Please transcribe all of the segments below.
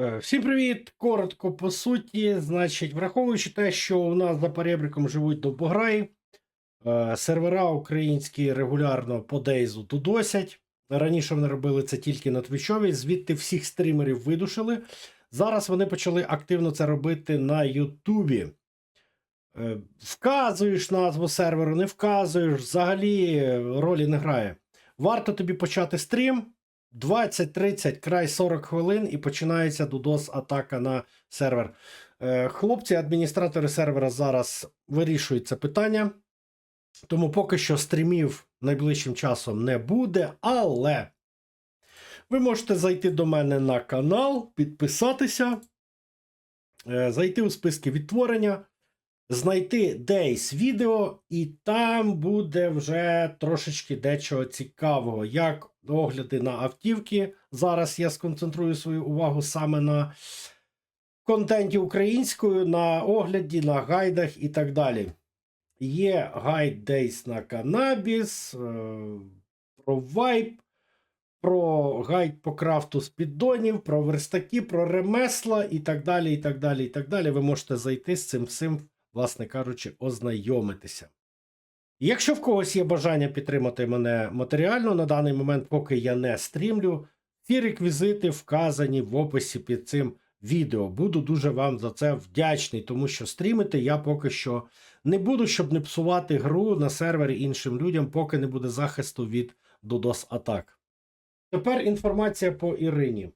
Е, Всім привіт! Коротко по суті. Значить, враховуючи те, що у нас за перебріком живуть довбограї, е, сервера українські регулярно по Дейзу тудосять. Раніше вони робили це тільки на Твічові, звідти всіх стрімерів видушили. Зараз вони почали активно це робити на Ютубі. Е, Вказуєш назву серверу, не вказуєш, взагалі ролі не грає. Варто тобі почати стрім. 20-30, край 40 хвилин і починається DDoS атака на сервер. Е, Хлопці, адміністратори сервера зараз вирішують це питання. Тому поки що стрімів найближчим часом не буде, але ви можете зайти до мене на канал, підписатися, е, зайти у списки відтворення, знайти десь відео, і там буде вже трошечки дечого цікавого, як огляди на автівки. Зараз я сконцентрую свою увагу саме на контенті українською, на огляді, на гайдах і так далі. Є гайд десь на канабіс, е, про вайп, про гайд по крафту з піддонів, про верстаки, про ремесла і так далі. і так далі, і так далі. Ви можете зайти з цим всім, власне кажучи, ознайомитися. Якщо в когось є бажання підтримати мене матеріально на даний момент, поки я не стрімлю, ці реквізити вказані в описі під цим відео. Буду дуже вам за це вдячний, тому що стрімити я поки що не буду, щоб не псувати гру на сервері іншим людям, поки не буде захисту від DDoS атак. Тепер інформація по Ірині.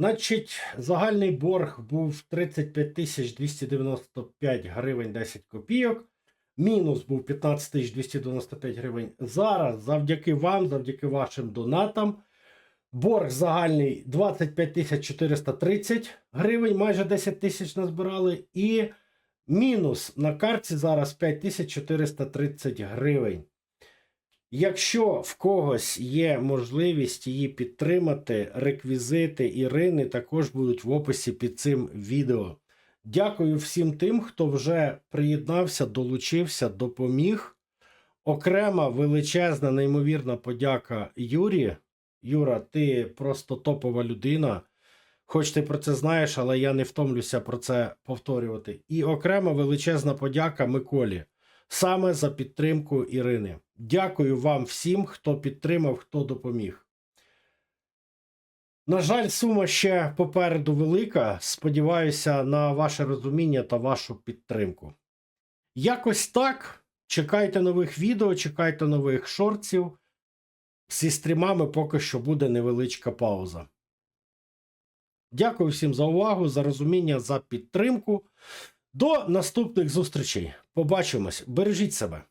Значить, загальний борг був 35 295 гривень 10 копійок. Мінус був 15 295 гривень. Зараз, завдяки вам, завдяки вашим донатам, борг загальний 25 430 гривень, майже 10 тисяч назбирали. І мінус на карті зараз 5430 гривень. Якщо в когось є можливість її підтримати, реквізити Ірини також будуть в описі під цим відео. Дякую всім тим, хто вже приєднався, долучився, допоміг. Окрема величезна, неймовірна подяка Юрі. Юра, ти просто топова людина. Хоч ти про це знаєш, але я не втомлюся про це повторювати. І окрема величезна подяка Миколі саме за підтримку Ірини. Дякую вам всім, хто підтримав, хто допоміг. На жаль, сума ще попереду велика. Сподіваюся на ваше розуміння та вашу підтримку. Якось так. Чекайте нових відео, чекайте нових шортів. Зі стрімами поки що буде невеличка пауза. Дякую всім за увагу, за розуміння, за підтримку. До наступних зустрічей. Побачимось. Бережіть себе.